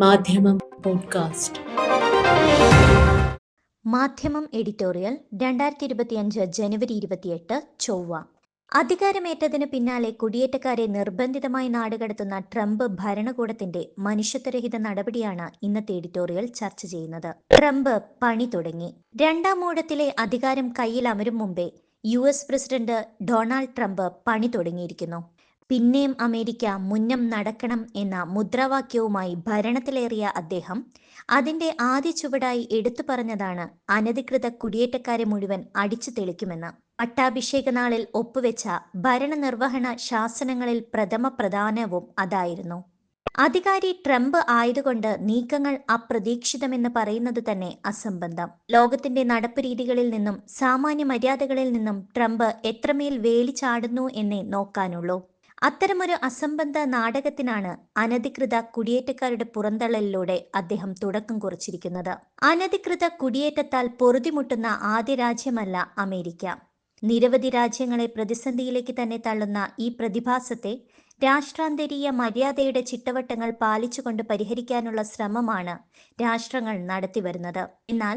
മാധ്യമം പോഡ്കാസ്റ്റ്. മാധ്യമം എഡിറ്റോറിയൽ രണ്ടായിരത്തി ഇരുപത്തിയഞ്ച് ജനുവരി ഇരുപത്തിയെട്ട് ചൊവ്വ. അധികാരമേറ്റതിന് പിന്നാലെ കുടിയേറ്റക്കാരെ നിർബന്ധിതമായി നാടുകടത്തുന്ന ട്രംപ് ഭരണകൂടത്തിന്റെ മനുഷ്യത്വരഹിത നടപടിയാണ് ഇന്നത്തെ എഡിറ്റോറിയൽ ചർച്ച ചെയ്യുന്നത്. ട്രംപ് പണി തുടങ്ങി. രണ്ടാം ഊഴത്തിലെ അധികാരം കയ്യിൽ അമരും മുമ്പേ U S president Donald Trump പണി തുടങ്ങിയിരിക്കുന്നു. പിന്നെയും അമേരിക്ക മുന്നം നടക്കണം എന്ന മുദ്രാവാക്യവുമായി ഭരണത്തിലേറിയ അദ്ദേഹം അതിന്റെ ആദ്യ ചുവടായി എടുത്തു പറഞ്ഞതാണ് അനധികൃത കുടിയേറ്റക്കാരെ മുഴുവൻ അടിച്ചു തെളിക്കുമെന്ന്. പട്ടാഭിഷേക നാളിൽ ഒപ്പുവെച്ച ഭരണനിർവഹണ ശാസനങ്ങളിൽ പ്രഥമ പ്രധാനവും അതായിരുന്നു. അധികാരി ട്രംപ് ആയതുകൊണ്ട് നീക്കങ്ങൾ അപ്രതീക്ഷിതമെന്ന് പറയുന്നത് തന്നെ അസംബന്ധം. ലോകത്തിന്റെ നടപ്പ് രീതികളിൽ നിന്നും സാമാന്യ മര്യാദകളിൽ നിന്നും ട്രംപ് എത്രമേൽ വേലി ചാടുന്നു എന്നേ നോക്കാനുള്ളൂ. അത്തരമൊരു അസംബന്ധ നാടകത്തിനാണ് അനധികൃത കുടിയേറ്റക്കാരുടെ പുറന്തള്ളലിലൂടെ അദ്ദേഹം തുടക്കം കുറിച്ചിരിക്കുന്നത്. അനധികൃത കുടിയേറ്റത്താൽ പൊറുതിമുട്ടുന്ന ആദ്യ രാജ്യമല്ല അമേരിക്ക. നിരവധി രാജ്യങ്ങളെ പ്രതിസന്ധിയിലേക്ക് തന്നെ തള്ളുന്ന ഈ പ്രതിഭാസത്തെ രാഷ്ട്രാന്തരീയ മര്യാദയുടെ ചിട്ടവട്ടങ്ങൾ പാലിച്ചുകൊണ്ട് പരിഹരിക്കാനുള്ള ശ്രമമാണ് രാഷ്ട്രങ്ങൾ നടത്തിവരുന്നത്. എന്നാൽ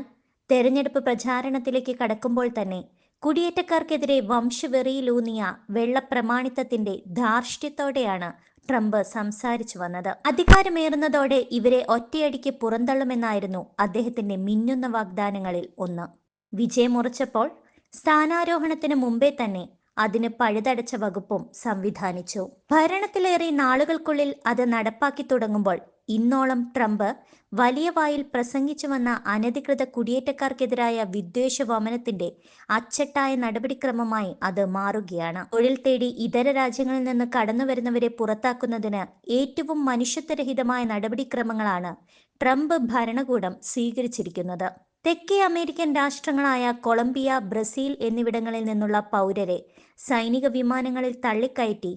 തെരഞ്ഞെടുപ്പ് പ്രചാരണത്തിലേക്ക് കടക്കുമ്പോൾ തന്നെ കുടിയേറ്റക്കാർക്കെതിരെ വംശവെറിയിലൂന്നിയ വെള്ളപ്രമാണിത്തത്തിന്റെ ധാർഷ്ട്യത്തോടെയാണ് ട്രംപ് സംസാരിച്ചു വന്നത്. അധികാരമേറുന്നതോടെ ഇവരെ ഒറ്റയടിക്ക് പുറന്തള്ളുമെന്നായിരുന്നു അദ്ദേഹത്തിന്റെ മിന്നുന്ന വാഗ്ദാനങ്ങളിൽ ഒന്ന്. വിജയമുറച്ചപ്പോൾ സ്ഥാനാരോഹണത്തിന് മുമ്പേ തന്നെ അതിന് പഴുതടച്ച വകുപ്പും സംവിധാനിച്ചു. ഭരണത്തിലേറെ നാളുകൾക്കുള്ളിൽ അത് നടപ്പാക്കി തുടങ്ങുമ്പോൾ ഇന്നോളം ട്രംപ് വലിയ വായിൽ പ്രസംഗിച്ചു വന്ന അനധികൃത കുടിയേറ്റക്കാർക്കെതിരായ വിദ്വേഷ വമനത്തിന്റെ അച്ചട്ടായ നടപടിക്രമമായി അത് മാറുകയാണ്. തൊഴിൽ തേടി ഇതര രാജ്യങ്ങളിൽ നിന്ന് കടന്നു വരുന്നവരെ പുറത്താക്കുന്നതിന് ഏറ്റവും മനുഷ്യത്വരഹിതമായ നടപടിക്രമങ്ങളാണ് ട്രംപ് ഭരണകൂടം സ്വീകരിച്ചിരിക്കുന്നത്. തെക്കേ അമേരിക്കൻ രാഷ്ട്രങ്ങളായ കൊളംബിയ ബ്രസീൽ എന്നിവിടങ്ങളിൽ നിന്നുള്ള പൗരരെ സൈനിക വിമാനങ്ങളിൽ തള്ളിക്കയറ്റി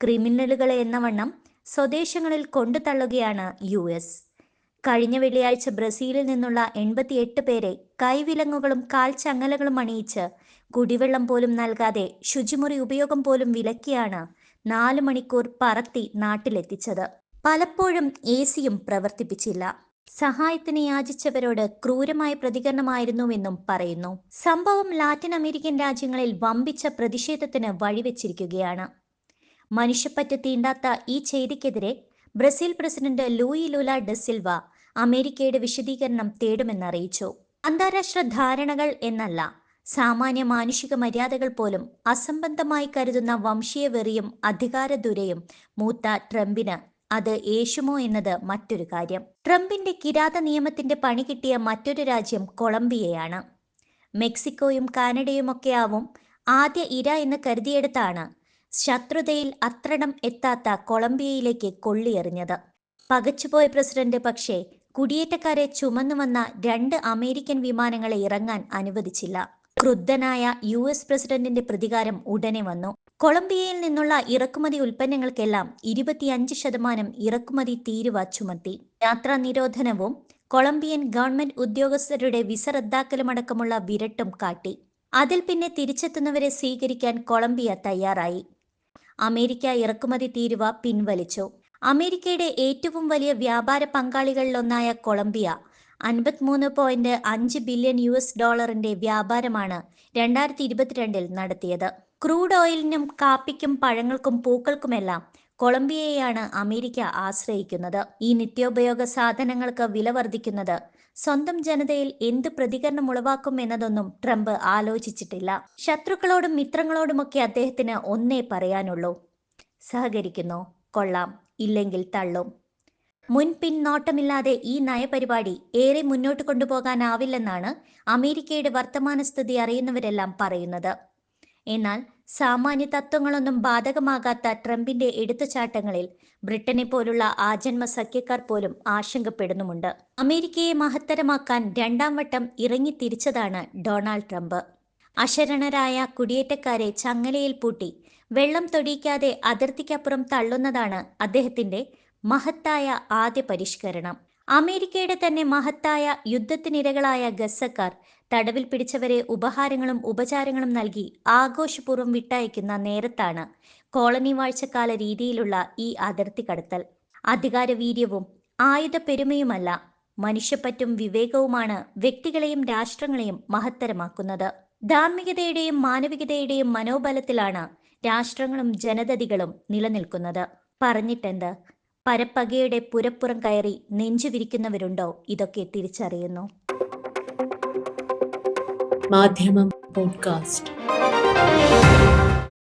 ക്രിമിനലുകളെ എന്നവണ്ണം സ്വദേശങ്ങളിൽ കൊണ്ടുതള്ളുകയാണ് യു എസ്. കഴിഞ്ഞ വെള്ളിയാഴ്ച ബ്രസീലിൽ നിന്നുള്ള എൺപത്തിയെട്ട് പേരെ കൈവിലങ്ങുകളും കാൽച്ചങ്ങലകളും അണിയിച്ച് കുടിവെള്ളം പോലും നൽകാതെ ശുചിമുറി ഉപയോഗം പോലും വിലക്കിയാണ് നാല് മണിക്കൂർ പറത്തി നാട്ടിലെത്തിച്ചത്. പലപ്പോഴും എ സിയും പ്രവർത്തിപ്പിച്ചില്ല. സഹായത്തിന് യാചിച്ചവരോട് ക്രൂരമായ പ്രതികരണമായിരുന്നുവെന്നും പറയുന്നു. സംഭവം ലാറ്റിൻ അമേരിക്കൻ രാജ്യങ്ങളിൽ വമ്പിച്ച പ്രതിഷേധത്തിന് വഴിവെച്ചിരിക്കുകയാണ്. മനുഷ്യപ്പറ്റ് തീണ്ടാത്ത ഈ ചെയ്തിക്കെതിരെ Brazil president Luiz Lula da Silva അമേരിക്കയുടെ വിശദീകരണം തേടുമെന്നറിയിച്ചു അന്താരാഷ്ട്ര ധാരണകൾ എന്നല്ല സാമാന്യ മാനുഷിക മര്യാദകൾ പോലും അസംബന്ധമായി കരുതുന്ന വംശീയ വെറിയും അധികാര ദുരയും മൂത്ത ട്രംപിന് അത് യേശുമോ എന്നത് മറ്റൊരു കാര്യം. ട്രംപിന്റെ കിരാത നിയമത്തിന്റെ പണി കിട്ടിയ മറ്റൊരു രാജ്യം കൊളംബിയയാണ്. മെക്സിക്കോയും കാനഡയുമൊക്കെയാവും ആദ്യ ഇര എന്ന് കരുതിയെടുത്താണ് ശത്രുതയിൽ അത്രണം എത്താത്ത കൊളംബിയയിലേക്ക് കൊള്ളിയെറിഞ്ഞത്. പകച്ചുപോയ പ്രസിഡന്റ് പക്ഷേ കുടിയേറ്റക്കാരെ ചുമന്നു വന്ന രണ്ട് അമേരിക്കൻ വിമാനങ്ങളെ ഇറങ്ങാൻ അനുവദിച്ചില്ല. ക്രുദ്ധനായ യു എസ് പ്രസിഡന്റിന്റെ പ്രതികാരം ഉടനെ വന്നു. കൊളംബിയയിൽ നിന്നുള്ള ഇറക്കുമതി ഉൽപ്പന്നങ്ങൾക്കെല്ലാം ഇരുപത്തിയഞ്ച് ശതമാനം ഇറക്കുമതി തീരുവ ചുമത്തി. യാത്രാ നിരോധനവും കൊളംബിയൻ ഗവൺമെന്റ് ഉദ്യോഗസ്ഥരുടെ വിസ റദ്ദാക്കലുമടക്കമുള്ള വിരട്ടും കാട്ടി. അതിൽ പിന്നെ തിരിച്ചെത്തുന്നവരെ സ്വീകരിക്കാൻ കൊളംബിയ തയ്യാറായി. അമേരിക്ക ഇറക്കുമതി തീരുവ പിൻവലിച്ചു. അമേരിക്കയുടെ ഏറ്റവും വലിയ വ്യാപാര പങ്കാളികളിലൊന്നായ കൊളംബിയ അൻപത്തിമൂന്ന് പോയിന്റ് അഞ്ച് ബില്യൺ യു എസ് ഡോളറിന്റെ വ്യാപാരമാണ് രണ്ടായിരത്തി ഇരുപത്തിരണ്ടിൽ നടത്തിയത്. ക്രൂഡ് ഓയിലിനും കാപ്പിക്കും പഴങ്ങൾക്കും പൂക്കൾക്കുമെല്ലാം കൊളംബിയയെയാണ് അമേരിക്ക ആശ്രയിക്കുന്നത്. ഈ നിത്യോപയോഗ സാധനങ്ങൾക്ക് വില വർദ്ധിക്കുന്നത് സ്വന്തം ജനതയിൽ എന്ത് പ്രതികരണം ഉളവാക്കും എന്നതൊന്നും ട്രംപ് ആലോചിച്ചിട്ടില്ല. ശത്രുക്കളോടും മിത്രങ്ങളോടുമൊക്കെ അദ്ദേഹത്തിന് ഒന്നേ പറയാനുള്ളൂ. സഹകരിക്കുന്നു. കൊള്ളാം. ഇല്ലെങ്കിൽ തള്ളും. മുൻപിൻ പിന്നോട്ടമില്ലാതെ ഈ നയപരിപാടി ഏറെ മുന്നോട്ട് കൊണ്ടുപോകാനാവില്ലെന്നാണ് അമേരിക്കയുടെ വർത്തമാന സ്ഥിതി അറിയുന്നവരെല്ലാം പറയുന്നത്. എന്നാൽ സാമാന്യ തത്വങ്ങളൊന്നും ബാധകമാകാത്ത ട്രംപിന്റെ എടുത്തുചാട്ടങ്ങളിൽ ബ്രിട്ടനെ പോലുള്ള ആജന്മ സഖ്യക്കാർ പോലും ആശങ്കപ്പെടുന്നുമുണ്ട്. അമേരിക്കയെ മഹത്തരമാക്കാൻ രണ്ടാം വട്ടം ഇറങ്ങി തിരിച്ചതാണ് ഡൊണാൾഡ് ട്രംപ്. അശരണരായ കുടിയേറ്റക്കാരെ ചങ്ങലയിൽ പൂട്ടി വെള്ളം തൊടിയിക്കാതെ അതിർത്തിക്കപ്പുറം തള്ളുന്നതാണ് അദ്ദേഹത്തിന്റെ മഹത്തായ ആദ്യ പരിഷ്കരണം. അമേരിക്കയുടെ തന്നെ മഹത്തായ യുദ്ധത്തിനിരകളായ ഗസക്കാർ തടവിൽ പിടിച്ചവരെ ഉപഹാരങ്ങളും ഉപചാരങ്ങളും നൽകി ആഘോഷപൂർവം വിട്ടയക്കുന്ന നേരത്താണ് കോളനി വാഴ്ചക്കാല രീതിയിലുള്ള ഈ അതിർത്തി കടത്തൽ. അധികാരവീര്യവും ആയുധ പെരുമയുമല്ല മനുഷ്യപ്പറ്റും വിവേകവുമാണ് വ്യക്തികളെയും രാഷ്ട്രങ്ങളെയും മഹത്തരമാക്കുന്നത്. ധാർമ്മികതയുടെയും മാനവികതയുടെയും മനോബലത്തിലാണ് രാഷ്ട്രങ്ങളും ജനതതികളും നിലനിൽക്കുന്നത്. പറഞ്ഞിട്ടെന്ത്? പരപ്പകയുടെ പുരപ്പുറം കയറി നെഞ്ചു വിരിക്കുന്നവരുണ്ടോ? ഇതൊക്കെ തിരിച്ചറിയുന്നു. മാധ്യമം പോഡ്കാസ്റ്റ്.